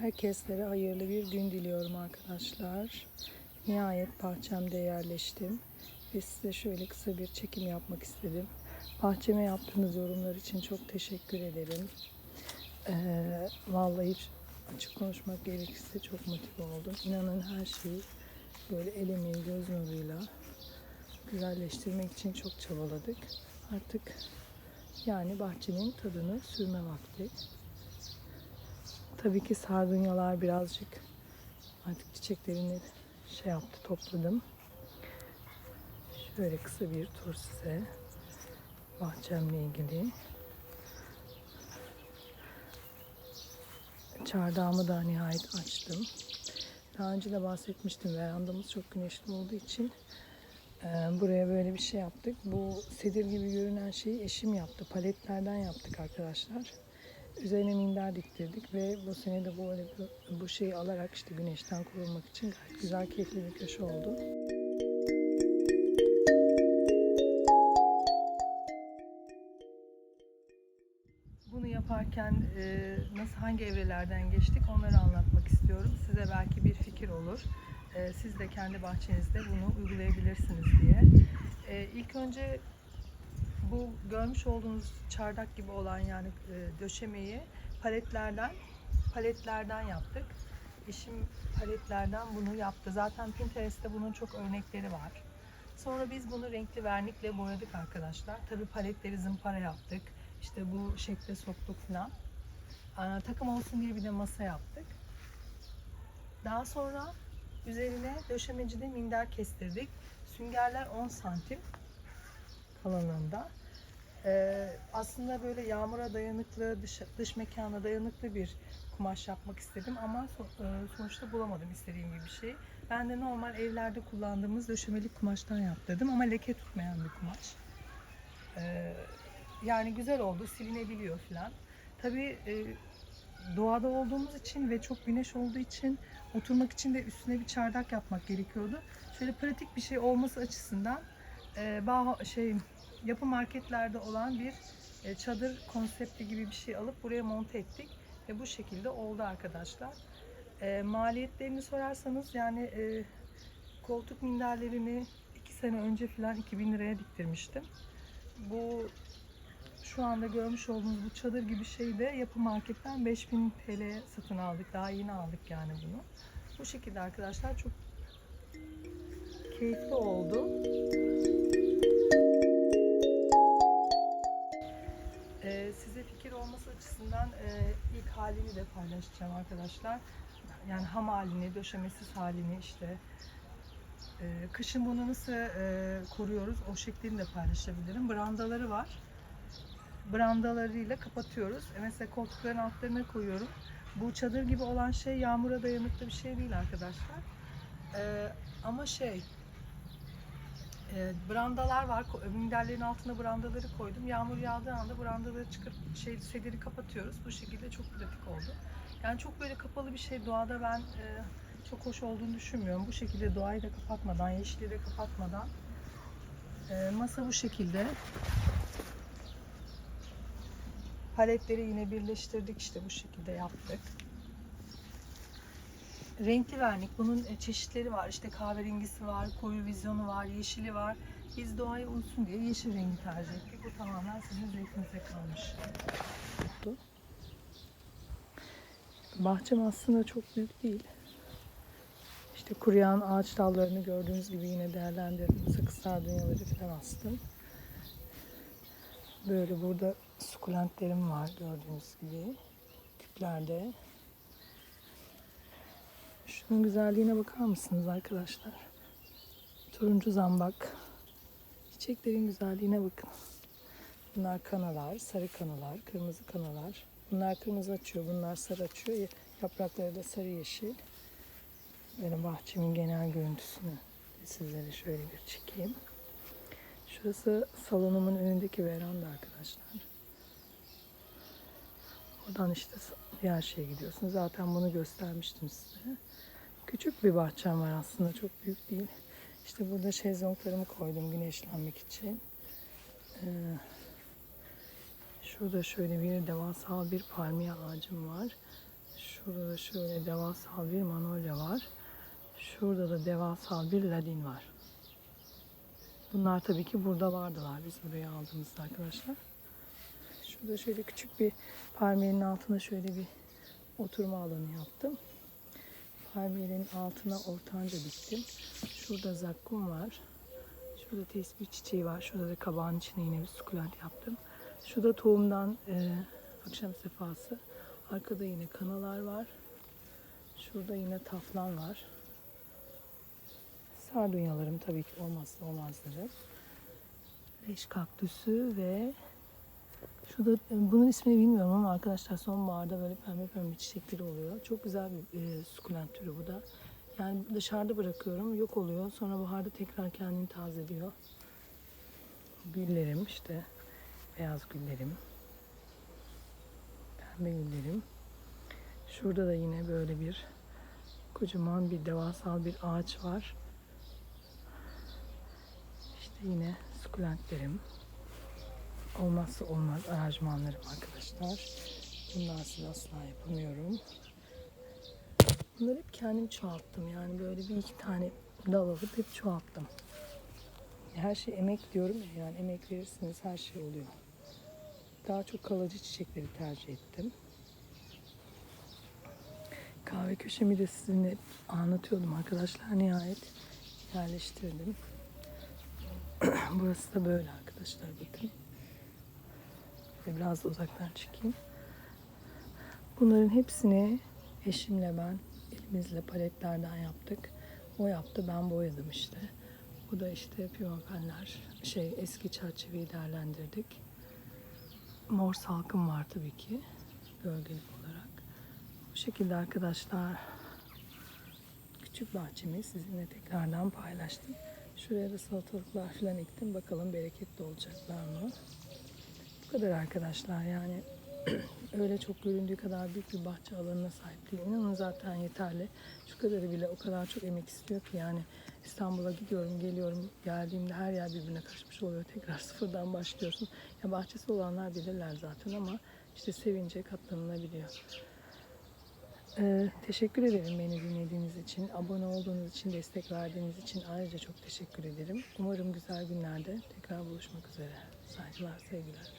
Herkeslere hayırlı bir gün diliyorum arkadaşlar. Nihayet bahçemde yerleştim. Ve size şöyle kısa bir çekim yapmak istedim. Bahçeme yaptığınız yorumlar için çok teşekkür ederim. Ee, vallahi açık konuşmak gerekirse çok motive oldum. İnanın her şeyi böyle el emeği göz nuruyla güzelleştirmek için çok çabaladık. Artık yani bahçenin tadını sürme vakti. Tabii ki sardunyalar birazcık artık çiçeklerini şey yaptı topladım. Şöyle kısa bir tur size bahçemle ilgili. Çardağımı da nihayet açtım. Daha önce de bahsetmiştim verandamız çok güneşli olduğu için e, buraya böyle bir şey yaptık. Bu sedir gibi görünen şeyi eşim yaptı. Paletlerden yaptık arkadaşlar. Üzerine minder diktirdik ve bu sene de bu, bu şeyi alarak işte güneşten korunmak için gayet güzel keyifli bir köşe oldu. Bunu yaparken e, nasıl hangi evrelerden geçtik onları anlatmak istiyorum. Size belki bir fikir olur. E, siz de kendi bahçenizde bunu uygulayabilirsiniz diye. E, ilk önce bu görmüş olduğunuz çardak gibi olan yani e, döşemeyi paletlerden paletlerden yaptık. Eşim paletlerden bunu yaptı. Zaten Pinterest'te bunun çok örnekleri var. Sonra biz bunu renkli vernikle boyadık arkadaşlar. Tabii paletleri zımpara yaptık. İşte bu şekle soktuk falan. Aa, takım olsun diye bir de masa yaptık. Daha sonra üzerine döşemecide minder kestirdik. Süngerler 10 santim kalınlığında. Ee, aslında böyle yağmura dayanıklı, dış, dış mekana dayanıklı bir kumaş yapmak istedim ama so- e, sonuçta bulamadım istediğim gibi bir şey. Ben de normal evlerde kullandığımız döşemelik kumaştan yaptırdım ama leke tutmayan bir kumaş. Ee, yani güzel oldu, silinebiliyor falan. Tabii e, doğada olduğumuz için ve çok güneş olduğu için oturmak için de üstüne bir çardak yapmak gerekiyordu. Şöyle pratik bir şey olması açısından e, bah- şey yapı marketlerde olan bir e, çadır konsepti gibi bir şey alıp buraya monte ettik ve bu şekilde oldu arkadaşlar. E, maliyetlerini sorarsanız yani e, koltuk minderlerini 2 sene önce falan 2000 liraya diktirmiştim. Bu şu anda görmüş olduğunuz bu çadır gibi şeyi de yapı marketten 5000 TL'ye satın aldık. Daha yeni aldık yani bunu. Bu şekilde arkadaşlar çok keyifli oldu. De paylaşacağım arkadaşlar. Yani ham halini, döşemesiz halini işte. e, kışın bunu nasıl e, koruyoruz o şeklini de paylaşabilirim. Brandaları var. Brandalarıyla kapatıyoruz. E, mesela koltukların altlarına koyuyorum. Bu çadır gibi olan şey yağmura dayanıklı bir şey değil arkadaşlar. E, ama şey e, brandalar var. Minderlerin altına brandaları koydum. Yağmur yağdığı anda brandaları çıkarıp şey sediri kapatıyoruz. Bu şekilde çok pratik oldu. Yani çok böyle kapalı bir şey doğada ben e, çok hoş olduğunu düşünmüyorum. Bu şekilde doğayı da kapatmadan, yeşili de kapatmadan e, masa bu şekilde. Paletleri yine birleştirdik işte bu şekilde yaptık. Renkli vernik. Bunun e, çeşitleri var. İşte kahverengisi var, koyu vizyonu var, yeşili var. Biz doğaya uysun diye yeşil rengi tercih ettik. Bu tamamen sizin zevkinize kalmış. Bahçem aslında çok büyük değil. İşte kuruyan ağaç dallarını gördüğünüz gibi yine değerlendirdim. Sakız sardunyaları falan astım. Böyle burada sukulentlerim var gördüğünüz gibi. Küplerde. Şunun güzelliğine bakar mısınız arkadaşlar? Turuncu zambak. Çiçeklerin güzelliğine bakın. Bunlar kanalar, sarı kanalar, kırmızı kanalar. Bunlar kırmızı açıyor, bunlar sarı açıyor. Yaprakları da sarı yeşil. Benim bahçemin genel görüntüsünü sizlere şöyle bir çekeyim. Şurası salonumun önündeki veranda arkadaşlar. Oradan işte diğer şeye gidiyorsunuz. Zaten bunu göstermiştim size. Küçük bir bahçem var aslında. Çok büyük değil. İşte burada şezlonglarımı koydum güneşlenmek için. Ee, şurada şöyle bir devasa bir palmiye ağacım var. Şurada da şöyle devasal bir manolya var. Şurada da devasal bir ladin var. Bunlar tabii ki burada vardılar biz buraya aldığımızda arkadaşlar. Şurada şöyle küçük bir palmiyenin altına şöyle bir oturma alanı yaptım. Palmiyenin altına ortanca diktim. Şurada zakkum var. Şurada tesbih çiçeği var. Şurada da kabağın içine yine bir sukulent yaptım. Şurada tohumdan e, akşam sefası. Arkada yine kanalar var. Şurada yine taflan var. Sardunyalarım tabii ki olmazsa olmazları. Leş kaktüsü ve şurada e, bunun ismini bilmiyorum ama arkadaşlar sonbaharda böyle pembe pembe çiçekleri oluyor. Çok güzel bir e, sukulent türü bu da. Yani dışarıda bırakıyorum yok oluyor. Sonra baharda tekrar kendini tazeliyor. Güllerim işte beyaz güllerim. Pembe güllerim. Şurada da yine böyle bir kocaman bir devasal bir ağaç var. İşte yine sukulentlerim. Olmazsa olmaz aranjmanlarım arkadaşlar. Bunlarsız asla yapamıyorum. Bunları hep kendim çoğalttım. Yani böyle bir iki tane dal alıp hep çoğalttım. Her şey emek diyorum ya yani emek verirseniz her şey oluyor. Daha çok kalıcı çiçekleri tercih ettim. Kahve köşemi de sizinle anlatıyordum arkadaşlar. Nihayet yerleştirdim. Burası da böyle arkadaşlar bakın. Biraz da uzaktan çekeyim. Bunların hepsini eşimle ben elimizle paletlerden yaptık. O yaptı ben boyadım işte. Bu da işte pimapenler şey eski çerçeveyi değerlendirdik. Mor salkım var tabii ki gölgelik olarak. Bu şekilde arkadaşlar küçük bahçemi sizinle tekrardan paylaştım. Şuraya da salatalıklar falan ektim. Bakalım bereketli olacaklar mı? Bu kadar arkadaşlar yani öyle çok göründüğü kadar büyük bir bahçe alanına sahip değil. İnanın zaten yeterli. Şu kadarı bile o kadar çok emek istiyor ki yani İstanbul'a gidiyorum, geliyorum. Geldiğimde her yer birbirine karışmış oluyor. Tekrar sıfırdan başlıyorsun. Ya bahçesi olanlar bilirler zaten ama işte sevince katlanılabiliyor. Ee, teşekkür ederim beni dinlediğiniz için, abone olduğunuz için, destek verdiğiniz için ayrıca çok teşekkür ederim. Umarım güzel günlerde tekrar buluşmak üzere. Saygılar, sevgiler.